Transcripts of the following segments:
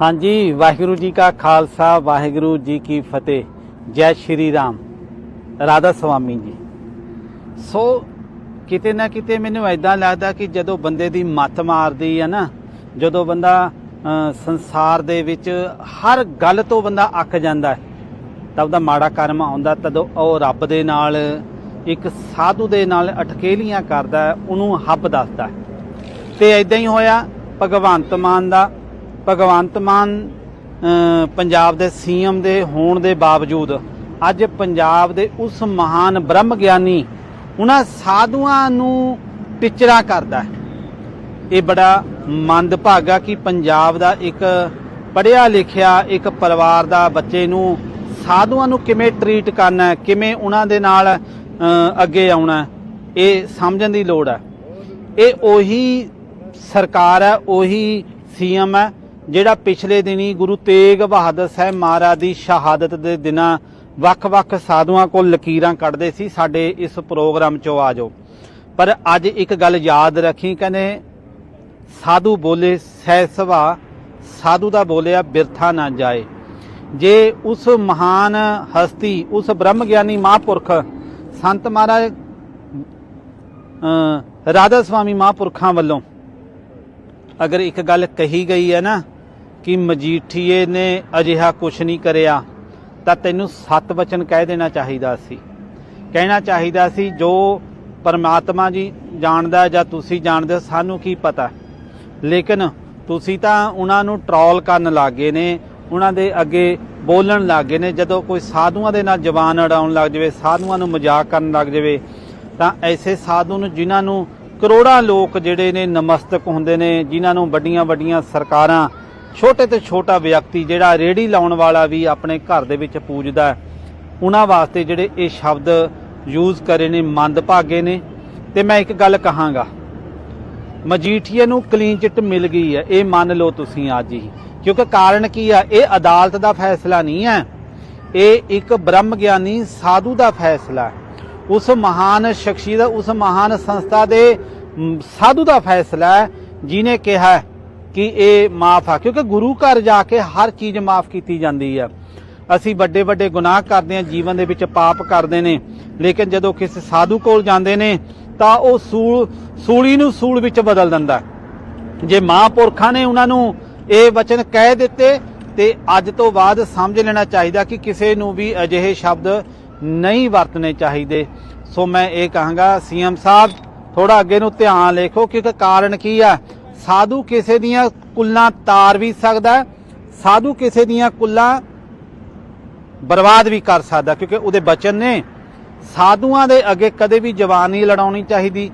ਹਾਂਜੀ, ਵਾਹਿਗੁਰੂ ਜੀ ਕਾ ਖਾਲਸਾ, ਵਾਹਿਗੁਰੂ ਜੀ ਕੀ ਫਤਿਹ। ਜੈ ਸ਼੍ਰੀ ਰਾਮ। ਰਾਧਾ ਸੁਆਮੀ ਜੀ। ਸੋ, ਕਿਤੇ ਨਾ ਕਿਤੇ ਮੈਨੂੰ ਐਦਾਂ ਲੱਗਦਾ ਕਿ ਜਦੋਂ ਬੰਦੇ ਦੀ ਮੱਤ ਮਾਰਦੀ ਹੈ ਨਾ, ਜਦੋਂ ਬੰਦਾ ਸੰਸਾਰ ਦੇ ਵਿੱਚ ਹਰ ਗੱਲ ਤੋਂ ਬੰਦਾ ਅੱਕ ਜਾਂਦਾ ਹੈ, ਤਾਂ ਉਹਦਾ ਮਾੜਾ ਕਰਮ ਆਉਂਦਾ, ਤਦੋਂ ਉਹ ਰੱਬ ਦੇ ਨਾਲ, ਇੱਕ ਸਾਧੂ ਦੇ ਨਾਲ ਅਟਕੇਲੀਆਂ ਕਰਦਾ ਉਹਨੂੰ ਹੱਬ ਦੱਸਦਾ ਹੈ। ਤੇ ਐਦਾਂ ਹੀ ਹੋਇਆ, ਭਗਵੰਤ ਮਾਨ ਦਾ ਭਗਵੰਤ ਮਾਨ ਪੰਜਾਬ ਦੇ ਸੀਐਮ ਦੇ ਹੋਣ ਦੇ ਬਾਵਜੂਦ ਅੱਜ ਪੰਜਾਬ ਦੇ ਉਸ ਮਹਾਨ ਬ੍ਰਹਮ ਗਿਆਨੀ ਉਹਨਾਂ ਸਾਧੂਆਂ ਨੂੰ ਟਿਚਰਾ ਕਰਦਾ ਹੈ। ਇਹ ਬੜਾ ਮੰਦਭਾਗਾ ਕਿ ਪੰਜਾਬ ਦਾ ਇੱਕ ਪੜ੍ਹਿਆ ਲਿਖਿਆ ਇੱਕ ਪਰਿਵਾਰ ਦਾ ਬੱਚੇ ਨੂੰ ਸਾਧੂਆਂ ਨੂੰ ਕਿਵੇਂ ਟਰੀਟ ਕਰਨਾ ਹੈ, ਕਿਵੇਂ ਉਹਨਾਂ ਦੇ ਨਾਲ ਅੱਗੇ ਆਉਣਾ ਇਹ ਸਮਝਣ ਦੀ ਲੋੜ ਹੈ। ਇਹ ਉਹੀ ਸਰਕਾਰ ਹੈ, ਉਹੀ ਸੀਐਮ ਹੈ ਜਿਹੜਾ ਪਿਛਲੇ ਦਿਨੀ ਗੁਰੂ ਤੇਗ ਬਹਾਦਰ ਸਾਹਿਬ ਮਹਾਰਾਜ ਦੀ ਸ਼ਹਾਦਤ ਦੇ ਦਿਨਾਂ ਵੱਖ-ਵੱਖ ਸਾਧੂਆਂ ਕੋਲ ਲਕੀਰਾਂ ਕੱਢਦੇ ਸੀ ਸਾਡੇ ਇਸ ਪ੍ਰੋਗਰਾਮ 'ਚੋਂ ਆ ਜਾਓ। ਪਰ ਅੱਜ ਇੱਕ ਗੱਲ ਯਾਦ ਰੱਖੀ ਕਹਿੰਦੇ ਸਾਧੂ ਬੋਲੇ ਸਹਿ ਸਭਾ ਸਾਧੂ ਦਾ ਬੋਲਿਆ ਬਿਰਥਾ ਨਾ ਜਾਏ। ਜੇ ਉਸ ਮਹਾਨ ਹਸਤੀ ਉਸ ਬ੍ਰਹਮ ਗਿਆਨੀ ਮਹਾਂਪੁਰਖ ਸੰਤ ਮਹਾਰਾਜ ਅ, ਰਾਧਾ ਸੁਆਮੀ ਮਹਾਂਪੁਰਖਾਂ ਵੱਲੋਂ ਅਗਰ ਇੱਕ ਗੱਲ ਕਹੀ ਗਈ ਹੈ ਨਾ ਕਿ ਮਜੀਠੀਏ ਨੇ ਅਜਿਹਾ ਕੁਛ ਨਹੀਂ ਕਰਿਆ, ਤਾਂ ਤੈਨੂੰ ਸੱਤ ਵਚਨ ਕਹਿ ਦੇਣਾ ਚਾਹੀਦਾ ਸੀ। ਕਹਿਣਾ ਚਾਹੀਦਾ ਸੀ, ਜੋ ਪਰਮਾਤਮਾ ਜੀ ਜਾਣਦਾ ਜਾਂ ਤੁਸੀਂ ਜਾਣਦੇ ਹੋ, ਸਾਨੂੰ ਕੀ ਪਤਾ। ਲੇਕਿਨ ਤੁਸੀਂ ਤਾਂ ਉਹਨਾਂ ਨੂੰ ਟਰੋਲ ਕਰਨ ਲੱਗੇ ਨੇ, ਉਹਨਾਂ ਦੇ ਅੱਗੇ ਬੋਲਣ ਲੱਗੇ ਨੇ। ਜਦੋਂ ਕੋਈ ਸਾਧੂਆਂ ਦੇ ਨਾਲ ਜ਼ਬਾਨ ਅੜਾਉਣ ਲੱਗ ਜਾਵੇ, ਸਾਧੂਆਂ ਨੂੰ ਮਜ਼ਾਕ ਕਰਨ ਲੱਗ ਜਾਵੇ, ਤਾਂ ਐਸੇ ਸਾਧੂ ਨੂੰ ਜਿਨ੍ਹਾਂ ਨੂੰ ਕਰੋੜਾਂ ਲੋਕ ਜਿਹੜੇ ਨੇ ਨਮਸਤਕ ਹੁੰਦੇ ਨੇ, ਜਿਨ੍ਹਾਂ ਨੂੰ ਵੱਡੀਆਂ ਵੱਡੀਆਂ ਸਰਕਾਰਾਂ ਛੋਟੇ ਤੋਂ ਛੋਟਾ ਵਿਅਕਤੀ ਜਿਹੜਾ ਰੇੜੀ ਲਾਉਣ ਵਾਲਾ ਵੀ ਆਪਣੇ ਘਰ ਦੇ ਵਿੱਚ ਪੂਜਦਾ ਉਹਨਾਂ ਵਾਸਤੇ ਜਿਹੜੇ ਇਹ ਸ਼ਬਦ ਯੂਜ਼ ਕਰੇ ਨੇ, ਮੰਦਭਾਗੇ ਨੇ। ਤੇ ਮੈਂ ਇੱਕ ਗੱਲ ਕਹਾਂਗਾ, ਮਜੀਠੀਏ ਨੂੰ ਕਲੀਨ ਚਿੱਟ ਮਿਲ ਗਈ ਹੈ, ਇਹ ਮੰਨ ਲਓ ਤੁਸੀਂ ਅੱਜ ਹੀ। ਕਿਉਂਕਿ ਕਾਰਨ ਕੀ ਆ? ਇਹ ਅਦਾਲਤ ਦਾ ਫੈਸਲਾ ਨਹੀਂ ਹੈ। ਇਹ ਇੱਕ ਬ੍ਰਹਮ ਗਿਆਨੀ ਸਾਧੂ ਦਾ ਫੈਸਲਾ ਉਸ ਮਹਾਨ ਸ਼ਖਸੀਅਤ, ਉਸ ਮਹਾਨ ਸੰਸਥਾ ਦੇ ਸਾਧੂ ਦਾ ਫੈਸਲਾ ਹੈ ਜਿਨੇ ਕਿਹਾ ਕਿ ਇਹ ਮਾਫ ਆ, ਕਿਉਂਕਿ ਗੁਰੂ ਘਰ ਜਾ ਕੇ ਹਰ ਚੀਜ਼ ਮਾਫ ਕੀਤੀ ਜਾਂਦੀ ਹੈ ਅਸੀਂ ਵੱਡੇ ਵੱਡੇ ਗੁਨਾਹ ਕਰਦੇ ਹਾਂ ਜੀਵਨ ਦੇ ਵਿੱਚ ਪਾਪ ਕਰਦੇ ਨੇ, ਲੇਕਿਨ ਜਦੋਂ ਕਿਸੇ ਸਾਧੂ ਕੋਲ ਜਾਂਦੇ ਨੇ, ਤਾਂ ਉਹ ਸੂਲ, ਸੂਲੀ ਨੂੰ ਸੂਲ ਵਿੱਚ ਬਦਲ ਦਿੰਦਾ। ਹੈ। ਜੇ ਮਹਾਂਪੁਰਖਾਂ ਨੇ ਉਹਨਾਂ ਨੂੰ ਇਹ ਵਚਨ ਕਹਿ ਦਿੱਤੇ, ਤੇ ਅੱਜ ਤੋਂ ਬਾਅਦ ਸਮਝ ਲੈਣਾ ਚਾਹੀਦਾ ਕਿ ਕਿਸੇ ਨੂੰ ਵੀ ਅਜਿਹੇ ਸ਼ਬਦ ਨਹੀਂ ਵਰਤਣੇ ਚਾਹੀਦੇ। ਸੋ ਮੈਂ ਇਹ ਕਹਾਂਗਾ, ਸੀਐਮ ਸਾਹਿਬ ਥੋੜਾ ਅੱਗੇ ਨੂੰ ਧਿਆਨ ਲਿਖੋ, ਕਿਉਂਕਿ ਕਾਰਨ ਕੀ ਆ? ਸਾਧੂ ਕਿਸੇ ਦੀਆਂ ਕੁੱਲਾਂ ਤਾਰ ਵੀ ਸਕਦਾ ਸਾਧੂ ਕਿਸੇ ਦੀਆਂ ਕੁੱਲਾਂ ਬਰਬਾਦ ਵੀ ਕਰ ਸਕਦਾ ਕਿਉਂਕਿ ਉਹਦੇ ਬਚਨ ਨੇ ਸਾਧੂਆਂ ਦੇ ਅੱਗੇ ਕਦੇ ਵੀ ਜ਼ਬਾਨ ਨਹੀਂ ਲੜਾਉਣੀ ਚਾਹੀਦੀ,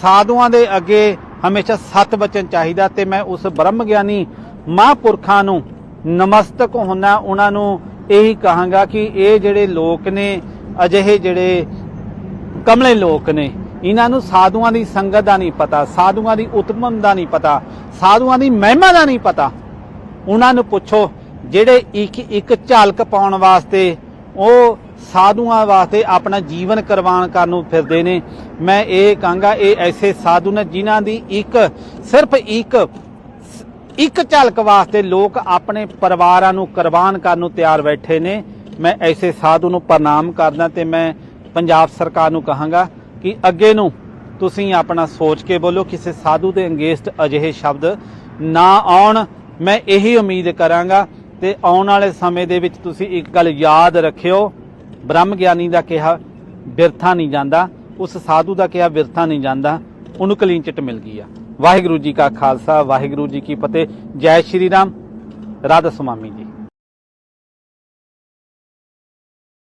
ਸਾਧੂਆਂ ਦੇ ਅੱਗੇ ਹਮੇਸ਼ਾ ਸਤ ਬਚਨ ਚਾਹੀਦਾ ਤੇ ਮੈਂ ਉਸ ਬ੍ਰਹਮ ਗਿਆਨੀ ਮਹਾਂਪੁਰਖਾਂ ਨੂੰ ਨਮਸਤਕ ਹੁੰਨਾ ਉਹਨਾਂ ਨੂੰ ਇਹੀ ਕਹਾਂਗਾ ਕਿ ਇਹ ਜਿਹੜੇ ਲੋਕ ਨੇ, ਅਜਿਹੇ ਜਿਹੜੇ ਕਮਲੇ ਲੋਕ ਨੇ ਇਹਨਾਂ ਨੂੰ ਸਾਧੂਆਂ ਦੀ ਸੰਗਤ ਦਾ ਨਹੀਂ ਪਤਾ, ਸਾਧੂਆਂ ਦੀ ਉਤਮਨ ਦਾ ਨਹੀਂ ਪਤਾ, ਸਾਧੂਆਂ ਦੀ ਮਹਿਮਾ ਦਾ ਨਹੀਂ ਪਤਾ। ਉਹਨਾਂ ਨੂੰ ਪੁੱਛੋ, ਜਿਹੜੇ ਇੱਕ ਇੱਕ ਝਲਕ ਪਾਉਣ ਵਾਸਤੇ, ਉਹ ਸਾਧੂਆਂ ਵਾਸਤੇ ਆਪਣਾ ਜੀਵਨ ਕੁਰਬਾਨ ਕਰਨ ਨੂੰ ਫਿਰਦੇ ਨੇ। ਮੈਂ ਇਹ ਕਹਾਂਗਾ, ਇਹ ਐਸੇ ਸਾਧੂ ਨੇ ਜਿਨ੍ਹਾਂ ਦੀ ਇੱਕ, ਸਿਰਫ ਇੱਕ ਇੱਕ ਝਲਕ ਵਾਸਤੇ ਲੋਕ ਆਪਣੇ ਪਰਿਵਾਰਾਂ ਨੂੰ ਕੁਰਬਾਨ ਕਰਨ ਨੂੰ ਤਿਆਰ ਬੈਠੇ ਨੇ। ਮੈਂ ਐਸੇ ਸਾਧੂ ਨੂੰ ਪ੍ਰਣਾਮ ਕਰਦਾ ਤੇ ਮੈਂ ਪੰਜਾਬ ਸਰਕਾਰ ਨੂੰ ਕਹਾਂਗਾ ਕਿ ਅੱਗੇ ਨੂੰ ਤੁਸੀਂ ਆਪਣਾ ਸੋਚ ਕੇ ਬੋਲੋ, ਕਿਸੇ ਸਾਧੂ ਦੇ ਅੰਗੇਸਟ ਅਜਿਹੇ ਸ਼ਬਦ ਨਾ ਆਉਣ। ਮੈਂ ਇਹੀ ਉਮੀਦ ਕਰਾਂਗਾ ਤੇ ਆਉਣ ਵਾਲੇ ਸਮੇਂ ਦੇ ਵਿੱਚ ਤੁਸੀਂ ਇੱਕ ਗੱਲ ਯਾਦ ਰੱਖਿਓ। ਬ੍ਰਹਮ ਗਿਆਨੀ ਦਾ ਕਿਹਾ, ਬਿਰਥਾ ਨਹੀਂ ਜਾਂਦਾ। ਉਸ ਸਾਧੂ ਦਾ ਕਿਹਾ, ਬਿਰਥਾ ਨਹੀਂ ਜਾਂਦਾ। ਉਹਨੂੰ ਕਲੀਨ ਚਿੱਟ ਮਿਲ ਗਈ ਆ। ਵਾਹਿਗੁਰੂ ਜੀ ਕਾ ਖਾਲਸਾ, ਵਾਹਿਗੁਰੂ ਜੀ ਕੀ ਫਤਿਹ। ਜੈ ਸ਼੍ਰੀ ਰਾਮ। ਰਾਧਾ ਸੁਆਮੀ ਜੀ।